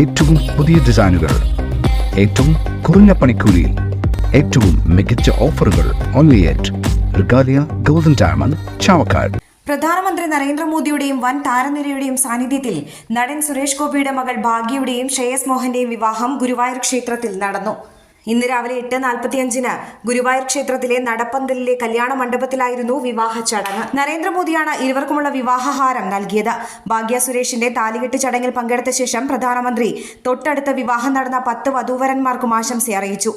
ഏറ്റവും പുതിയ ഡിസൈനുകൾ ഏറ്റവും കുറഞ്ഞ പണിക്കൂലിയിൽ ഏറ്റവും മികച്ച ഓഫറുകൾ only at Regalia golden diamond Chavakkad പ്രധാനമന്ത്രി നരേന്ദ്രമോദിയുടെയും വൻ താരനിരയുടെയും സാന്നിധ്യത്തിൽ നടൻ സുരേഷ് ഗോപിയുടെ മകൾ ഭാഗ്യയുടെയും ശ്രേയസ് മോഹന്റെയും വിവാഹം ഗുരുവായൂർ ക്ഷേത്രത്തിൽ നടന്നു. ഇന്ന് രാവിലെ എട്ട് നാൽപ്പത്തിയഞ്ചിന് ഗുരുവായൂർ ക്ഷേത്രത്തിലെ നടപ്പന്തലിലെ കല്യാണ മണ്ഡപത്തിലായിരുന്നു വിവാഹ ചടങ്ങ്. നരേന്ദ്രമോദിയാണ് ഇരുവർക്കുമുള്ള വിവാഹഹാരം നൽകിയത്. ഭാഗ്യ സുരേഷിന്റെ താലികെട്ട് ചടങ്ങിൽ പങ്കെടുത്ത ശേഷം പ്രധാനമന്ത്രി തൊട്ടടുത്ത വിവാഹം നടന്ന പത്ത് വധൂവരന്മാർക്കും ആശംസ അറിയിച്ചു.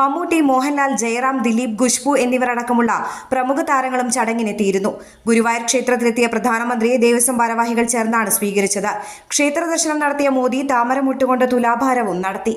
മമ്മൂട്ടി മോഹൻലാൽ ജയറാം ദിലീപ് ഖുഷ്ബു എന്നിവരടക്കമുള്ള പ്രമുഖ താരങ്ങളും ചടങ്ങിനെത്തിയിരുന്നു. ഗുരുവായൂർ ക്ഷേത്രത്തിലെത്തിയ പ്രധാനമന്ത്രിയെ ദേവസ്വം ഭാരവാഹികൾ ചേർന്നാണ് സ്വീകരിച്ചത്. ക്ഷേത്ര ദർശനം നടത്തിയ മോദി താമരമുട്ടുകൊണ്ട് തുലാഭാരവും നടത്തി.